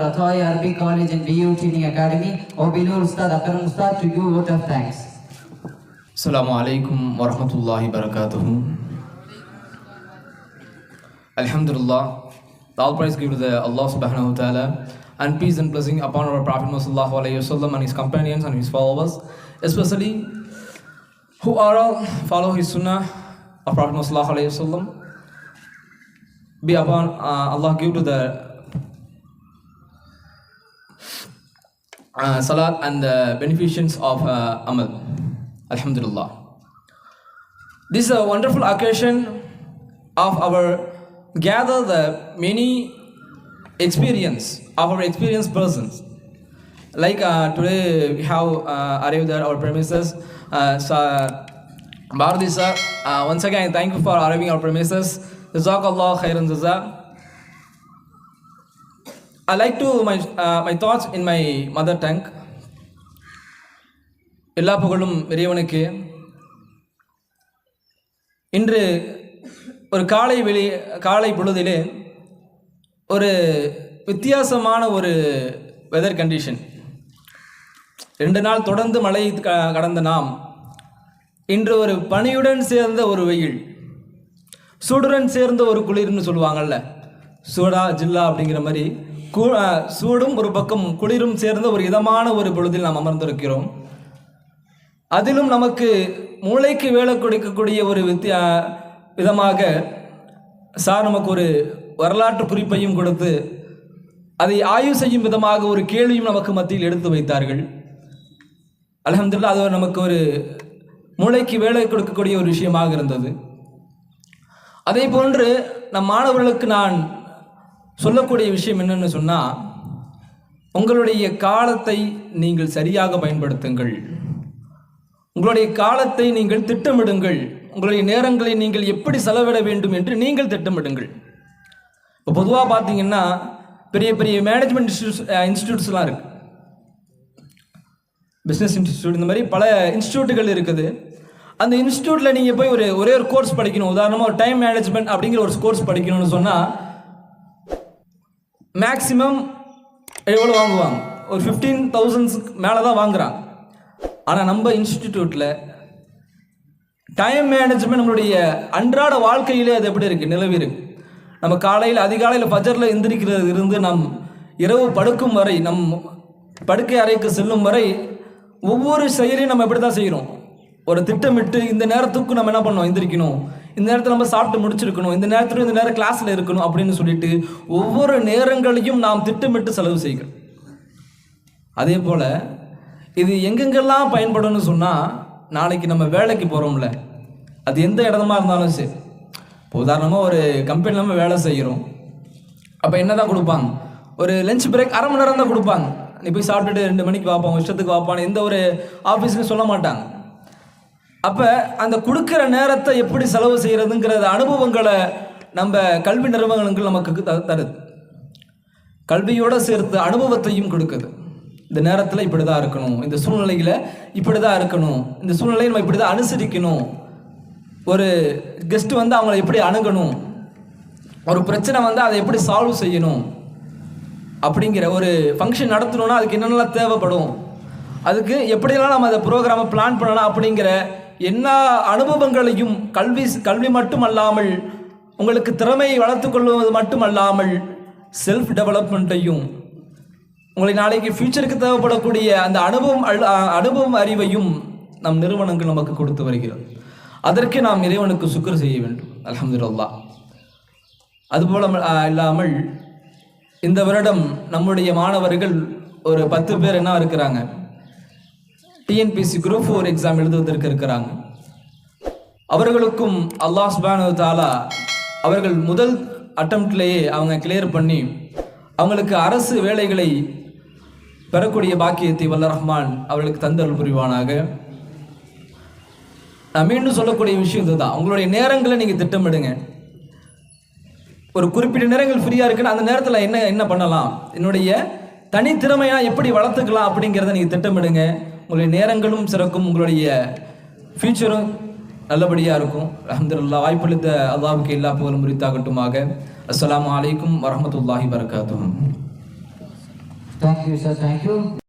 Al-Ataya Arabic College and BU Training Academy. O Bilur Ustad Akram Ustad to you vote of thanks. السلام عليكم ورحمة الله وبركاته Alhamdulillah all praise give to the Allah subhanahu wa ta'ala and peace and blessing upon our Prophet Muhammad sallallahu alayhi wasallam and his companions and his followers especially who are all follow his sunnah of Prophet Muhammad sallallahu alayhi wasallam be upon uh, Allah give to the uh, salat and the beneficence of uh, amal. Alhamdulillah. This is a wonderful occasion of our gather the many experience of our experienced persons. Like uh, today we have uh, arrived at our premises. Uh, so, Bharati sir, uh, once again thank you for arriving our premises. Jazakallah khairan jaza I like to my uh, my thoughts in my mother tongue. எல்லா புகழும் இறைவனுக்கு. இன்று ஒரு காலை வெளி காலை பொழுதிலே ஒரு வித்தியாசமான ஒரு வெதர் கண்டிஷன் ரெண்டு நாள் தொடர்ந்து மழை க கடந்த நாம். இன்று ஒரு பனியுடன் சேர்ந்த ஒரு வெயில். சூடுடன் சேர்ந்த ஒரு குளிர்னு சொல்லுவாங்கல்ல. சூடா ஜில்லா அப்படிங்கிற மாதிரி சூடும் ஒரு பக்கம் குளிரும் சேர்ந்த ஒரு இதமான ஒரு பொழுதில் நாம் அமர்ந்திருக்கிறோம். அதிலும் நமக்கு மூளைக்கு வேலை கொடுக்கக்கூடிய ஒரு வித்தியா விதமாக சார் நமக்கு ஒரு வரலாற்று குறிப்பையும் கொடுத்து அதை ஆய்வு செய்யும் விதமாக ஒரு கேள்வியும் நமக்கு மத்தியில் எடுத்து வைத்தார்கள். அல்ஹம்துலில்லாஹ் அது நமக்கு ஒரு மூளைக்கு வேலை கொடுக்கக்கூடிய ஒரு விஷயமாக இருந்தது. அதே போன்று நம் மாணவர்களுக்கு நான் சொல்லக்கூடிய விஷயம் என்னன்னு சொன்னால் உங்களுடைய காலத்தை நீங்கள் சரியாக பயன்படுத்துங்கள். உங்களுடைய காலத்தை நீங்கள் திட்டமிடுங்கள். உங்களுடைய நேரங்களை நீங்கள் எப்படி செலவிட வேண்டும் என்று நீங்கள் திட்டமிடுங்கள். இப்போ பொதுவாக பார்த்தீங்கன்னா பெரிய பெரிய மேனேஜ்மெண்ட் இன்ஸ்டியூட்ஸ் இன்ஸ்டியூட்ஸ்லாம் இருக்குது பிஸ்னஸ் இன்ஸ்டியூட் இந்த மாதிரி பல இன்ஸ்டியூட்டுகள் இருக்குது. அந்த இன்ஸ்டியூட்டில் நீங்கள் போய் ஒரு ஒரே ஒரு கோர்ஸ் படிக்கணும். உதாரணமாக ஒரு டைம் மேனேஜ்மெண்ட் அப்படிங்கிற ஒரு கோர்ஸ் படிக்கணும்னு சொன்னால் மேக்ஸிமம் எவ்வளோ வாங்குவாங்க? ஒரு ஃபிஃப்டீன் தௌசண்ட்ஸ்க்கு மேலே தான் வாங்குகிறாங்க ஆனால் நம்ம இன்ஸ்டிடியூட்டில் டைம் மேனேஜ்மெண்ட் நம்மளுடைய அன்றாட வாழ்க்கையிலே அது எப்படி இருக்குது நிலவி இருக்கு. நம்ம காலையில் அதிகாலையில் பஜரில் எந்திரிக்கிறது இருந்து நம் இரவு படுக்கும் வரை நம் படுக்கை அறைக்கு செல்லும் வரை ஒவ்வொரு செயலையும் நம்ம எப்படி தான் செய்கிறோம் ஒரு திட்டமிட்டு இந்த நேரத்துக்கு நம்ம என்ன பண்ணோம் எந்திரிக்கணும். இந்த நேரத்தில் நம்ம சாப்பிட்டு முடிச்சிருக்கணும் இந்த நேரத்தில் இந்த நேரம் கிளாஸில் இருக்கணும் அப்படின்னு சொல்லிட்டு ஒவ்வொரு நேரங்களையும் நாம் திட்டமிட்டு செலவு செய்கிறோம். அதே போல் இது எங்கெங்கெல்லாம் பயன்படும்னு சொன்னால் நாளைக்கு நம்ம வேலைக்கு போகிறோம்ல அது எந்த இடமா இருந்தாலும் சரி. இப்போ உதாரணமாக ஒரு கம்பெனி நம்ம வேலை செய்கிறோம். அப்போ என்ன தான் கொடுப்பாங்க? ஒரு லஞ்ச் பிரேக் அரை மணி நேரம் தான் கொடுப்பாங்க. நீ போய் சாப்பிட்டுட்டு ரெண்டு மணிக்கு வாப்பான் இஷ்டத்துக்கு வாப்பான்னு எந்த ஒரு ஆஃபீஸ்லையும் சொல்ல மாட்டாங்க. அப்போ அந்த கொடுக்குற நேரத்தை எப்படி செலவு செய்கிறதுங்கிற அனுபவங்களை நம்ம கல்வி நிறுவனங்கள் நமக்கு த- தருது. கல்வியோடு சேர்த்து அனுபவத்தையும் கொடுக்குது. இந்த நேரத்தில் இப்படி தான் இருக்கணும். இந்த சூழ்நிலையில் இப்படி தான் இருக்கணும். இந்த சூழ்நிலையை நம்ம இப்படி தான் அனுசரிக்கணும். ஒரு கெஸ்ட் வந்து அவங்கள எப்படி அணுகணும்? ஒரு பிரச்சனை வந்து அதை எப்படி சால்வ் செய்யணும்? அப்படிங்கிற ஒரு ஃபங்க்ஷன் நடத்தணும்னா அதுக்கு என்னென்னலாம் தேவைப்படும்? அதுக்கு எப்படியெல்லாம் நம்ம அதை ப்ரோக்ராமை பிளான் பண்ணலாம் அப்படிங்கிற எல்லா அனுபவங்களையும் கல்வி கல்வி மட்டுமல்லாமல் உங்களுக்கு திறமையை வளர்த்து கொள்வது மட்டுமல்லாமல் செல்ஃப் டெவலப்மெண்ட்டையும் உங்களை நாளைக்கு ஃபியூச்சருக்கு தேவைப்படக்கூடிய அந்த அனுபவம் அல்- அனுபவம் அறிவையும் நம் நிறுவனங்கள் நமக்கு கொடுத்து வருகிறது. அதற்கு நாம் இறைவனுக்கு சுக்கர் செய்ய வேண்டும். அலமதுல்லா அதுபோல இல்லாமல் இந்த வருடம் நம்முடைய மாணவர்கள் ஒரு பத்து பேர் என்ன இருக்கிறாங்க? டிஎன்பிசி குரூப் ஃபோர் எக்ஸாம் எழுதுவதற்கு இருக்கிறாங்க அவர்களுக்கும் அல்லாஹ் சுபானு தாலா அவர்கள் முதல் அட்டம்ப்ட்லேயே அவங்க கிளியர் பண்ணி அவங்களுக்கு அரசு வேலைகளை பெறக்கூடிய பாக்கியத்தை வல்ல ரஹ்மான் அவர்களுக்கு தந்தல் புரிவானாக. நான் மீண்டும் சொல்லக்கூடிய விஷயம் இதுதான். உங்களுடைய நேரங்களை நீங்கள் திட்டமிடுங்க. ஒரு குறிப்பிட்ட நேரங்கள் ஃப்ரீயாக இருக்குன்னு அந்த நேரத்தில் என்ன என்ன பண்ணலாம்? என்னுடைய தனித்திறமையாக எப்படி வளர்த்துக்கலாம் அப்படிங்கிறத நீங்கள் திட்டமிடுங்க. உங்களுடைய நேரங்களும் சிறக்கும் உங்களுடைய ஃபியூச்சரும் நல்லபடியாக இருக்கும். அஹமதுல்லா வாய்ப்பளித்த அல்லாவுக்கு எல்லா புகழும் முறித்தாகட்டுமாக அஸ்லாம் அலைக்கும் வரமத்துல்லாஹி வரகாத்தும் தேங்க்யூ சார் தேங்க்யூ